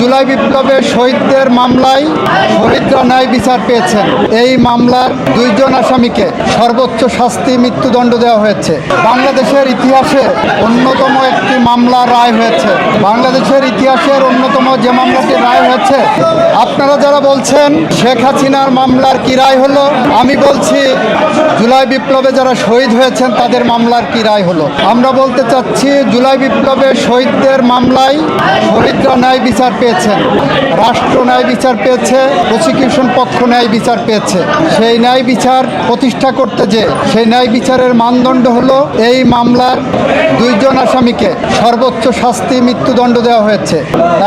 জুলাই বিপ্লবে শহীদদের মামলায় শহীদরা ন্যায় বিচার পেয়েছেন। এই মামলার দুইজন আসামিকে সর্বোচ্চ শাস্তি মৃত্যুদণ্ড দেওয়া হয়েছে। বাংলাদেশের ইতিহাসে অন্যতম একটি মামলা রায় হয়েছে। বাংলাদেশের ইতিহাসের অন্যতম যে মামলাটি রায় হয়েছে, আপনারা যারা বলছেন শেখ হাসিনার মামলার কি রায় হলো, আমি বলছি জুলাই বিপ্লবে যারা শহীদ হয়েছেন তাদের মামলার কি রায় হলো। আমরা বলতে চাচ্ছি জুলাই বিপ্লবে শহীদদের মামলায় শহীদরা ন্যায় বিচার পেয়েছেন। রাষ্ট্র ন্যায় বিচার পেয়েছে, প্রসিকিউশন পক্ষ ন্যায় বিচার পেয়েছে। সেই ন্যায় বিচার প্রতিষ্ঠা করতে যে, সেই ন্যায় বিচারের মানদণ্ড হলো এই মামলার দুইজন আসামিকে সর্বোচ্চ শাস্তি মৃত্যুদণ্ড দেওয়া হয়েছে।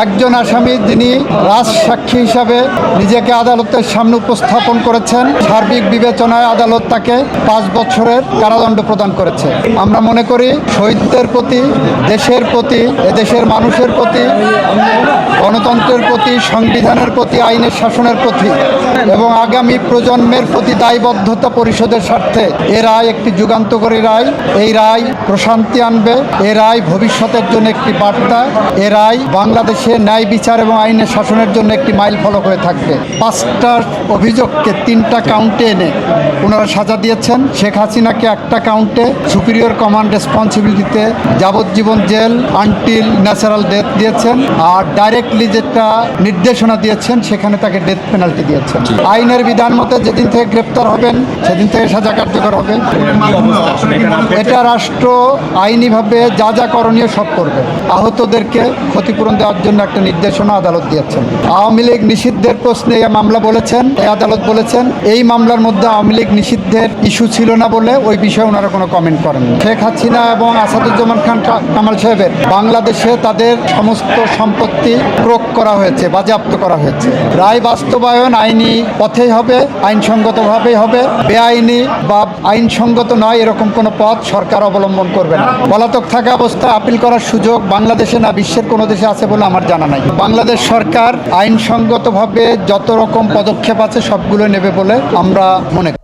একজন আসামি যিনি রাজসাক্ষী হিসাবে নিজেকে আদালতের সামনে উপস্থাপন করেছেন, সার্বিক বিবেচনায় আদালত তাকে পাঁচ বছরের কারাদণ্ড প্রদান করেছে। আমরা মনে করি শহীদদের প্রতি, দেশের প্রতি, এদেশের মানুষের প্রতি গণতন্ত্রের প্রতি সংবিধানের প্রতি আইনের শাসনের প্রতি। এবং আগামী প্রজন্মের প্রতি দায়বদ্ধতা পরিষদের স্বার্থে এ রায় একটি যুগান্তকারী রায়। এই রায় প্রশান্তি আনবে। এ রায় ভবিষ্যতের জন্য একটি বার্তা। এ রায় বাংলাদেশে ন্যায় বিচার এবং আইনের শাসনের জন্য একটি মাইল ফলক হয়ে থাকবে। পাঁচটা অভিযোগকে তিনটা কাউন্টে এনে ওনারা সাজা দিয়েছেন। শেখ হাসিনাকে একটা কাউন্টে সুপিরিয়র কমান্ড রেসপন্সিবিলিটিতে যাবজ্জীবন জেল আনটিল ন্যাচারাল ডেথ দিয়েছেন। আর ডাইরেক্টলি যেটা নির্দেশনা দিয়েছেন, সেখানে তাকে ডেথ পেনাল্টি দিয়েছেন। আইনের বিধান মতে যেদিন থেকে গ্রেপ্তার হবেন, সেদিন থেকে সাজা কার্যকর হবে। এটা রাষ্ট্র আইনিভাবে যা যা করণীয় সব করবে। আহতদেরকে ক্ষতিপূরণ দেওয়ার জন্য একটা নির্দেশনা আদালত দিয়েছেন। আওয়ামী লীগ নিষিদ্ধের প্রশ্নে এই মামলা বলেছেন এই আদালত বলেছেন, এই মামলার মধ্যে আওয়ামী লীগ নিষিদ্ধের ইস্যু ছিল না বলে ওই বিষয়ে ওনারা কোনো কমেন্ট করেন শেখ হাসিনা এবং আসাদুজ্জামান খান কামাল সাহেবের বাংলাদেশে তাদের সমস্ত সম্পত্তি ক্রোক করা হয়েছে, বাজেয়াপ্ত করা হয়েছে। রায় বাস্তবায়ন আইনি পথেই হবে, আইনসঙ্গতভাবেই হবে। বেআইনি বা আইনসঙ্গত নয়, এরকম কোনো পথ সরকার অবলম্বন করবে না। পলাতক থাকা অবস্থায় আপিল করার সুযোগ বাংলাদেশে না, বিশ্বের কোনো দেশে আছে বলে আমার জানা নাই। বাংলাদেশ সরকার আইনসঙ্গতভাবে যত রকম পদক্ষেপ আছে, সবগুলো নেবে বলে আমরা মনে করি।